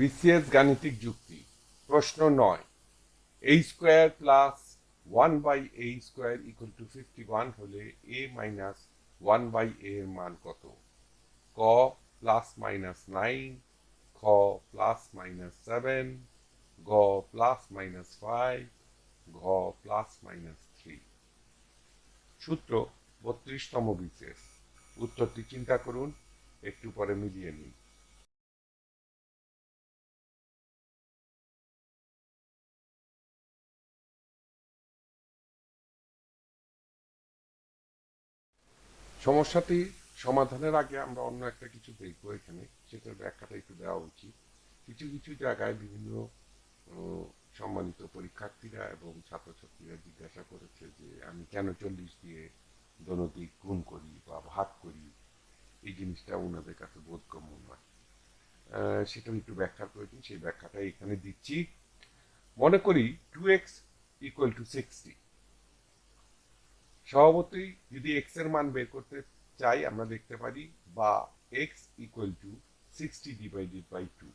BCS গাণিতিক যুক্তি। প্রশ্ন নয়। A square plus one by a square equal to fifty one হলে a minus one by a এর মান কত? ক প্লাস মাইনাস নাইন খ প্লাস মাইনাস সেভেন গ প্লাস মাইনাস ফাইভ ঘ প্লাস মাইনাস থ্রি সূত্র বত্রিশতম বিসিএস উত্তরটি চিন্তা করুন, একটু পরে মিলিয়ে নিন। সমস্যাটি সমাধানের আগে আমরা অন্য একটা কিছু দেখব এখানে, সেটার ব্যাখ্যাটা একটু দেওয়া উচিত। কিছু কিছু জায়গায় বিভিন্ন সম্মানিত পরীক্ষার্থীরা এবং ছাত্রছাত্রীরা জিজ্ঞাসা করেছে যে, আমি কেন চল্লিশ দিয়ে দনদিক গুণ করি বা ভাগ করি? এই জিনিসটা ওনাদের কাছে বোধগম্য নয়। সেটার একটু ব্যাখ্যা প্রয়োজন সেই ব্যাখ্যাটা এখানে দিচ্ছি। মনে করি two x equal to sixty. স্বভাবতই যদি এক্সের মান বের করতে চাই, আমরা দেখতে পারি বা x equal to sixty divided by two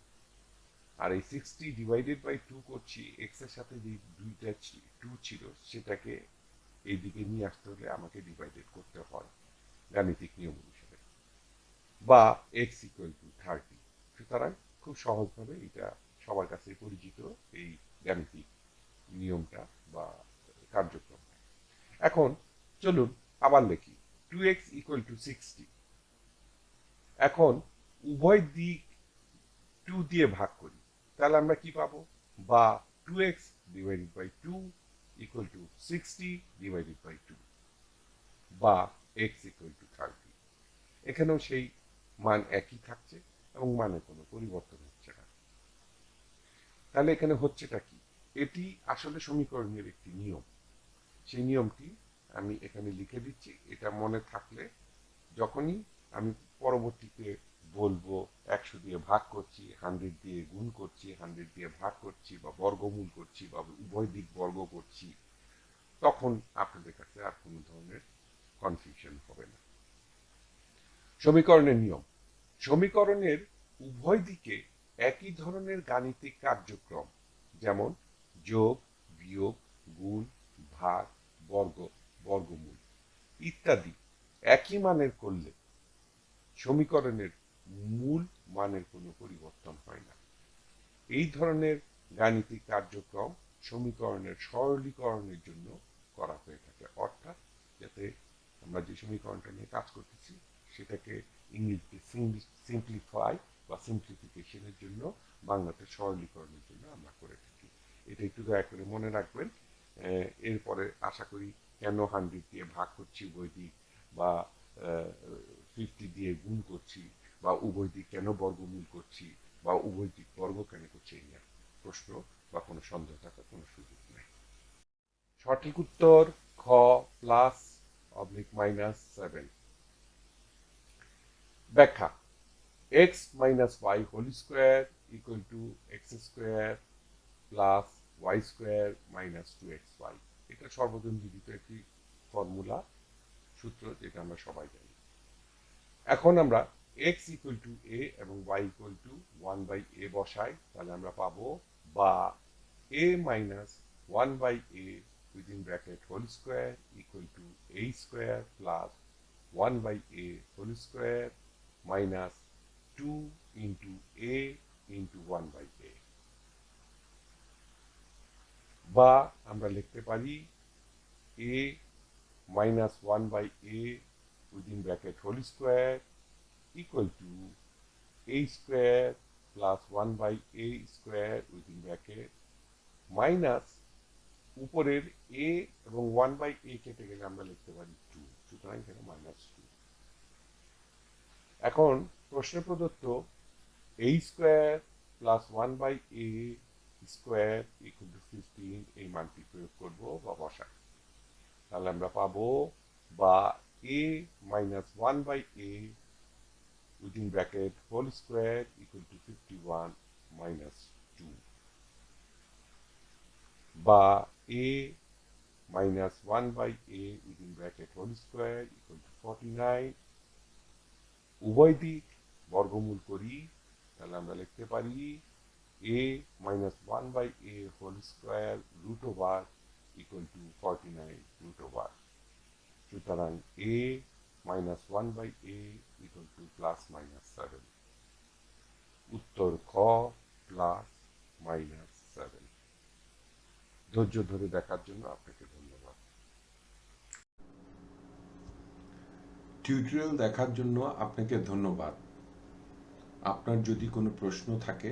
আর এই সিক্সটি ডিভাইডেড বাই টু করছি এক্সের সাথে যে দুইটা টু ছিল, সেটাকে এই দিকে নিয়ে আসতে হলে আমাকে ডিভাইডেড করতে হয় গাণিতিক নিয়ম অনুসারে। বা এক্স ইকুয়াল টু থার্টি সুতরাং খুব সহজভাবে এটা সবার কাছে পরিচিত এই গাণিতিক নিয়মটা বা কার্যক্রমটা। এখন চলুন আবার লিখি। Two x equal to sixty এখন উভয় দিক টু দিয়ে ভাগ করি। তাহলে আমরা কি পাবো? বা two x divided by two equal to sixty divided by two বা এক্স ইকুয়াল টু থার্টি এখানেও সেই মান একই থাকছে এবং মানে কোনো পরিবর্তন হচ্ছে না। তাহলে এখানে হচ্ছেটা কি? এটি আসলে সমীকরণের একটি নিয়ম। সেই নিয়মটি আমি এখানে লিখে দিচ্ছি, এটা মনে থাকলে যখনই আমি পরবর্তীতে বলব, একশো দিয়ে ভাগ করছি হান্ড্রেড দিয়ে গুণ করছি হান্ড্রেড দিয়ে ভাগ করছি বা বর্গমূল করছি বা উভয় দিক বর্গ করছি, তখন আপনাদের কাছে আর কোনো ধরনের কনফিউশন হবে না। সমীকরণের নিয়ম। সমীকরণের উভয় দিকে একই ধরনের গাণিতিক কার্যক্রম, যেমন যোগ, বিয়োগ, গুণ, ভাগ, বর্গ বর্গমূল ইত্যাদি একই মানের করলে সমীকরণের মূল মানের কোনো পরিবর্তন হয় না। এই ধরনের গাণিতিক কার্যক্রম সমীকরণের সরলীকরণের জন্য করা হয়ে থাকে। অর্থাৎ যাতে আমরা যে সমীকরণটা নিয়ে কাজ করতেছি, সেটাকে ইংরেজিতে সিম্পলিফাই বা সিম্পলিফিকেশনের জন্য, বাংলাতে সরলীকরণের জন্য আমরা করে থাকি। এটা একটু দয়া করে মনে রাখবেন। এরপরে আশা করি কেন হান্ড্রেড দিয়ে ভাগ করছি, উভয় বা ফিফটি দিয়ে গুণ করছি বা উভয় কেন বর্গমূল করছি বা উভয় বর্গ কেন করছি, এই প্রশ্ন বা কোনো সন্দেহ থাকার কোনো সুযোগ নেই। সঠিক উত্তর খ প্লাস অবলিক মাইনাস সেভেন ব্যাখ্যা x minus y whole square equal to x square plus y square minus two x y এটা সর্বজন বিদিত একটি ফর্মুলা সূত্র যেটা আমরা সবাই জানি। এখন আমরা এক্স ইকুয়াল টু এ এবং y equal to one by a বসাই, তাহলে আমরা পাবো বা a minus one by a within bracket whole square equal to a square plus 1 by a whole square minus 2 into a into 1 by a বা আমরা লিখতে পারি a minus one by a within bracket whole square equal to a square plus one by a square within bracket minus উপরের a এবং one by এ কেটে গেলে আমরা লিখতে পারি টু সুতরাং এখানে মাইনাস টু এখন প্রশ্নে প্রদত্ত a square plus one by a square equal to fifteen এই মানটি প্রয়োগ করব বা তাহলে আমরা পাবো বা a minus one by a within bracket whole square equal to 51 minus 2 বা a minus 1 by a within bracket whole square equal to 49 উভয় দিক বর্গমূল করি তাহলে আমরা লিখতে পারি a minus one by a whole square root over equal to forty nine root সুতরাং a minus one by a equal to plus minus seven উত্তর খ প্লাস মাইনাস সেভেন ধৈর্য ধরে দেখার জন্য আপনাকে ধন্যবাদ। টিউটোরিয়াল দেখার জন্য আপনাকে ধন্যবাদ। আপনার যদি কোনো প্রশ্ন থাকে